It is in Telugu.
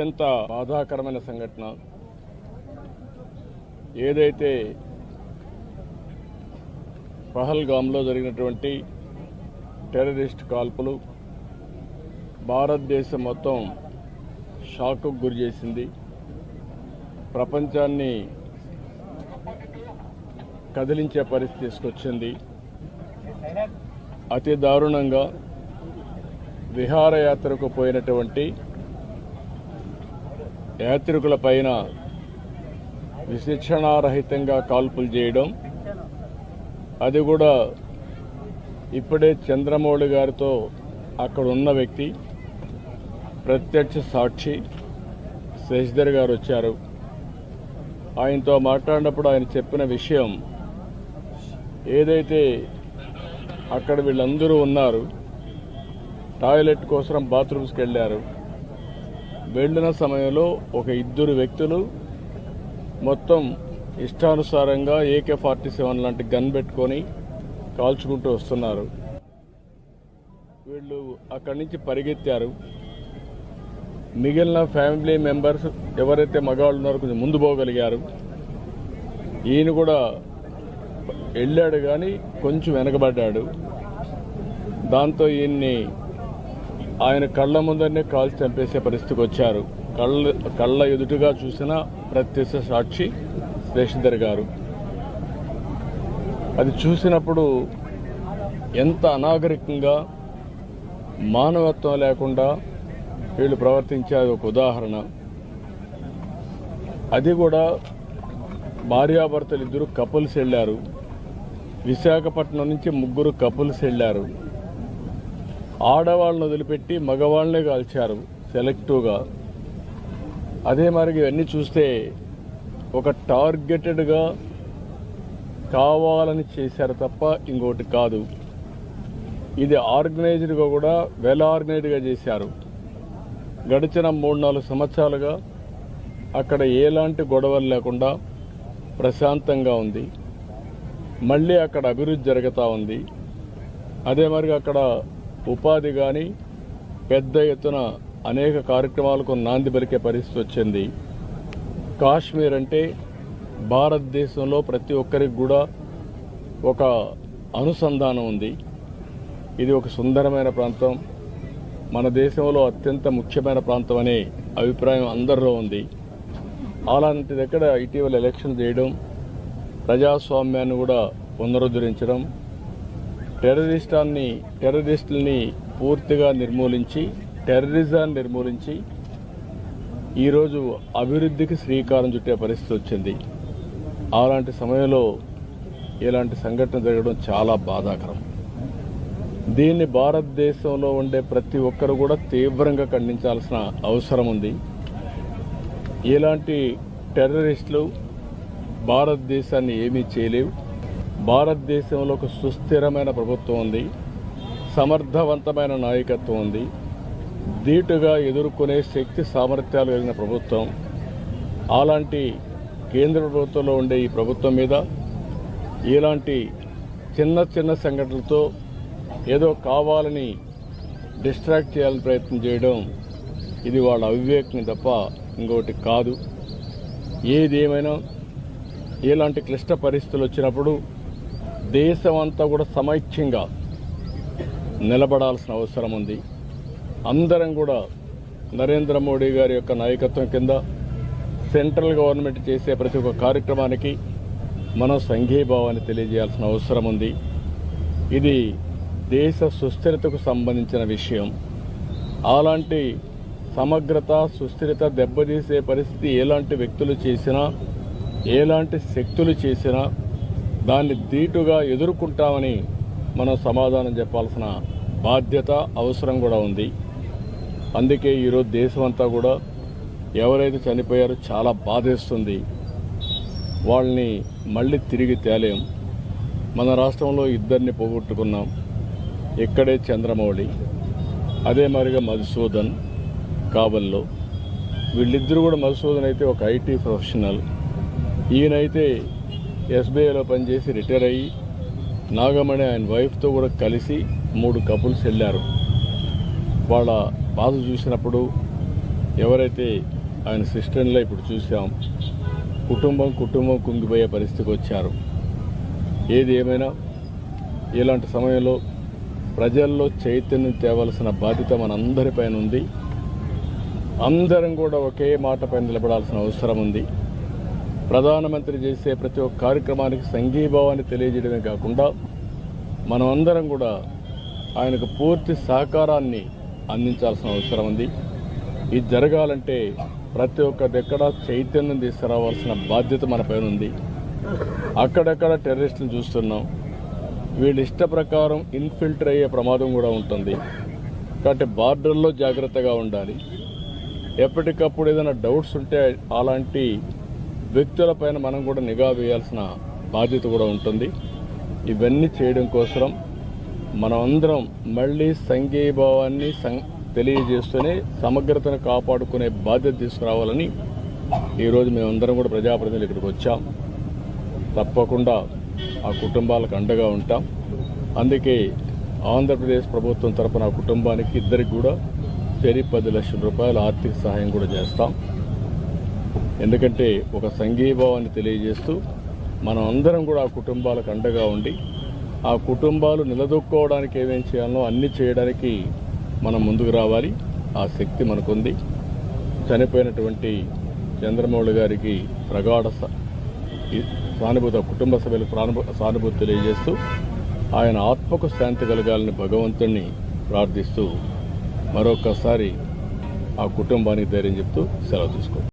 అత్యంత బాధాకరమైన సంఘటన. ఏదైతే పహల్గామ్లో జరిగినటువంటి టెర్రరిస్ట్ కాల్పులు భారతదేశం మొత్తం షాక్కు గురి చేసింది. ప్రపంచాన్ని కదిలించే పరిస్థితి తీసుకొచ్చింది. అతి దారుణంగా విహారయాత్రకు పోయినటువంటి యాత్రికుల పైన విశిక్షణారహితంగా కాల్పులు చేయడం. అది కూడా ఇప్పుడే చంద్రమౌళి గారితో అక్కడ ఉన్న వ్యక్తి ప్రత్యక్ష సాక్షి శశిధర్ గారు వచ్చారు. ఆయనతో మాట్లాడినప్పుడు ఆయన చెప్పిన విషయం ఏదైతే అక్కడ వీళ్ళందరూ ఉన్నారు టాయిలెట్ కోసం బాత్రూమ్స్కి వెళ్ళారు. వెళ్ళిన సమయంలో ఒక ఇద్దరు వ్యక్తులు మొత్తం ఇష్టానుసారంగా ఏకే ఫార్టీ సెవెన్ లాంటి గన్ పెట్టుకొని కాల్చుకుంటూ వస్తున్నారు. వీళ్ళు అక్కడి నుంచి పరిగెత్తారు. మిగిలిన ఫ్యామిలీ మెంబర్స్ ఎవరైతే మగవాళ్ళు ఉన్నారో కొంచెం ముందు పోగలిగారు. ఈయన కూడా వెళ్ళాడు కానీ కొంచెం వెనకబడ్డాడు. దాంతో ఈయన్ని ఆయన కళ్ళ ముందరనే కాల్చి చంపేసే పరిస్థితికి వచ్చారు. కళ్ళ కళ్ళ ఎదుటిగా చూసిన ప్రత్యక్ష సాక్షి శేషధర్ గారు. అది చూసినప్పుడు ఎంత అనాగరికంగా మానవత్వం లేకుండా వీళ్ళు ప్రవర్తించారు ఒక ఉదాహరణ. అది కూడా భార్యాభర్తలు ఇద్దరు కపుల్స్ వెళ్ళారు. విశాఖపట్నం నుంచి ముగ్గురు కపుల్స్ వెళ్ళారు. ఆడవాళ్ళని వదిలిపెట్టి మగవాళ్ళనే కాల్చారు సెలెక్టివ్గా అదే మరి ఇవన్నీ చూస్తే ఒక టార్గెటెడ్గా కావాలని చేశారు తప్ప ఇంకోటి కాదు. ఇది ఆర్గనైజ్డ్గా కూడా వెల్ ఆర్గనైజ్డ్గా చేశారు. గడిచిన మూడు నాలుగు సంవత్సరాలుగా అక్కడ ఎలాంటి గొడవలు లేకుండా ప్రశాంతంగా ఉంది. మళ్ళీ అక్కడ అభివృద్ధి జరుగుతూ ఉంది. అదే మరి అక్కడ ఉపాధి కానీ పెద్ద ఎత్తున అనేక కార్యక్రమాలకు నాంది పలికే పరిస్థితి వచ్చింది. కాశ్మీర్ అంటే భారతదేశంలో ప్రతి ఒక్కరికి కూడా ఒక అనుసంధానం ఉంది. ఇది ఒక సుందరమైన ప్రాంతం. మన దేశంలో అత్యంత ముఖ్యమైన ప్రాంతం అనే అభిప్రాయం అందరిలో ఉంది. అలాంటి దగ్గర ఇటీవల ఎలక్షన్ చేయడం ప్రజాస్వామ్యాన్ని కూడా పునరుద్ధరించడం టెర్రరిస్టాన్ని టెర్రరిస్టుల్ని పూర్తిగా నిర్మూలించి టెర్రరిజాన్ని నిర్మూలించి ఈరోజు అభివృద్ధికి శ్రీకారం చుట్టే పరిస్థితి వచ్చింది. అలాంటి సమయంలో ఇలాంటి సంఘటన జరగడం చాలా బాధాకరం. దీన్ని భారతదేశంలో ఉండే ప్రతి ఒక్కరు కూడా తీవ్రంగా ఖండించాల్సిన అవసరం ఉంది. ఇలాంటి టెర్రరిస్టులు భారతదేశాన్ని ఏమీ చేయలేవు. భారతదేశంలో ఒక సుస్థిరమైన ప్రభుత్వం ఉంది. సమర్థవంతమైన నాయకత్వం ఉంది. ధీటుగా ఎదుర్కొనే శక్తి సామర్థ్యాలు కలిగిన ప్రభుత్వం. అలాంటి కేంద్ర ప్రభుత్వంలో ఉండే ఈ ప్రభుత్వం మీద ఇలాంటి చిన్న చిన్న సంఘటనలతో ఏదో కావాలని డిస్ట్రాక్ట్ చేయాలని ప్రయత్నం చేయడం ఇది వాళ్ళ అవివేకం తప్ప ఇంకోటి కాదు. ఏది ఏమైనా ఇలాంటి క్లిష్ట పరిస్థితులు వచ్చినప్పుడు దేశం అంతా కూడా సమైక్యంగా నిలబడాల్సిన అవసరం ఉంది. అందరం కూడా నరేంద్ర మోడీ గారి యొక్క నాయకత్వం కింద సెంట్రల్ గవర్నమెంట్ చేసే ప్రతి ఒక్క కార్యక్రమానికి మనం సంఘీభావాన్ని తెలియజేయాల్సిన అవసరం ఉంది. ఇది దేశ సుస్థిరతకు సంబంధించిన విషయం. అలాంటి సమగ్రత సుస్థిరత దెబ్బతీసే పరిస్థితి ఎలాంటి వ్యక్తులు చేసినా ఎలాంటి శక్తులు చేసినా దాన్ని ధీటుగా ఎదుర్కొంటామని మనం సమాధానం చెప్పాల్సిన బాధ్యత అవసరం కూడా ఉంది. అందుకే ఈరోజు దేశం అంతా కూడా ఎవరైతే చనిపోయారో చాలా బాధేస్తుంది. వాళ్ళని మళ్ళీ తిరిగి తేలేం. మన రాష్ట్రంలో ఇద్దరిని పోగొట్టుకున్నాం. ఇక్కడే చంద్రమౌళి అదే మరిగా మధుసూదన్ కాబల్లో వీళ్ళిద్దరూ కూడా మధుసూదన్ అయితే ఒక ఐటీ ప్రొఫెషనల్. ఈయనైతే ఎస్బీఐలో పనిచేసి రిటైర్ అయ్యి నాగమణి ఆయన వైఫ్తో కూడా కలిసి మూడు కపుల్స్ వెళ్ళారు. వాళ్ళ బాధ చూసినప్పుడు ఎవరైతే ఆయన సిస్టర్లో ఇప్పుడు చూసాం కుటుంబం కుటుంబం కుంగిపోయే పరిస్థితికి వచ్చారు. ఏది ఏమైనా ఇలాంటి సమయంలో ప్రజల్లో చైతన్యం తేవలసిన బాధ్యత మనందరిపైన ఉంది. అందరం కూడా ఒకే మాటపై నిలబడాల్సిన అవసరం ఉంది. ప్రధానమంత్రి చేసే ప్రతి ఒక్క కార్యక్రమానికి సంఘీభావాన్ని తెలియజేయడమే కాకుండా మనం అందరం కూడా ఆయనకు పూర్తి సహకారాన్ని అందించాల్సిన అవసరం ఉంది. ఇది జరగాలంటే ప్రతి ఒక్క దగ్గర చైతన్యం తీసుకురావాల్సిన బాధ్యత మన పైన ఉంది. అక్కడక్కడ టెర్రరిస్టులు చూస్తున్నాం. వీళ్ళ ఇష్ట ప్రకారం ఇన్ఫిల్టర్ అయ్యే ప్రమాదం కూడా ఉంటుంది. కాబట్టి బార్డర్లో జాగ్రత్తగా ఉండాలి. ఎప్పటికప్పుడు ఏదైనా డౌట్స్ ఉంటే అలాంటి వ్యక్తులపైన మనం కూడా నిఘా వేయాల్సిన బాధ్యత కూడా ఉంటుంది. ఇవన్నీ చేయడం కోసం మనం అందరం మళ్ళీ సంఘీభావాన్ని సం తెలియజేస్తూనే సమగ్రతను కాపాడుకునే బాధ్యత తీసుకురావాలని ఈరోజు మేమందరం కూడా ప్రజాప్రతినిధులు ఇక్కడికి వచ్చాం. తప్పకుండా ఆ కుటుంబాలకు అండగా ఉంటాం. అందుకే ఆంధ్రప్రదేశ్ ప్రభుత్వం తరపున ఆ కుటుంబానికి ఇద్దరికి కూడా చెరి పది లక్షల రూపాయల ఆర్థిక సహాయం కూడా చేస్తాం. ఎందుకంటే ఒక సంఘీభావాన్ని తెలియజేస్తూ మనం అందరం కూడా ఆ కుటుంబాలకు అండగా ఉండి ఆ కుటుంబాలు నిలదొక్కుకోవడానికి ఏమేం చేయాలో అన్ని చేయడానికి మనం ముందుకు రావాలి. ఆ శక్తి మనకుంది. చనిపోయినటువంటి చంద్రమౌళి గారికి ప్రగాఢ సానుభూతి కుటుంబ సభ్యులకు ప్రానుభూ సానుభూతి తెలియజేస్తూ ఆయన ఆత్మకు శాంతి కలగాలని భగవంతుణ్ణి ప్రార్థిస్తూ మరొక్కసారి ఆ కుటుంబానికి ధైర్యం చెప్తూ సెలవు తీసుకోండి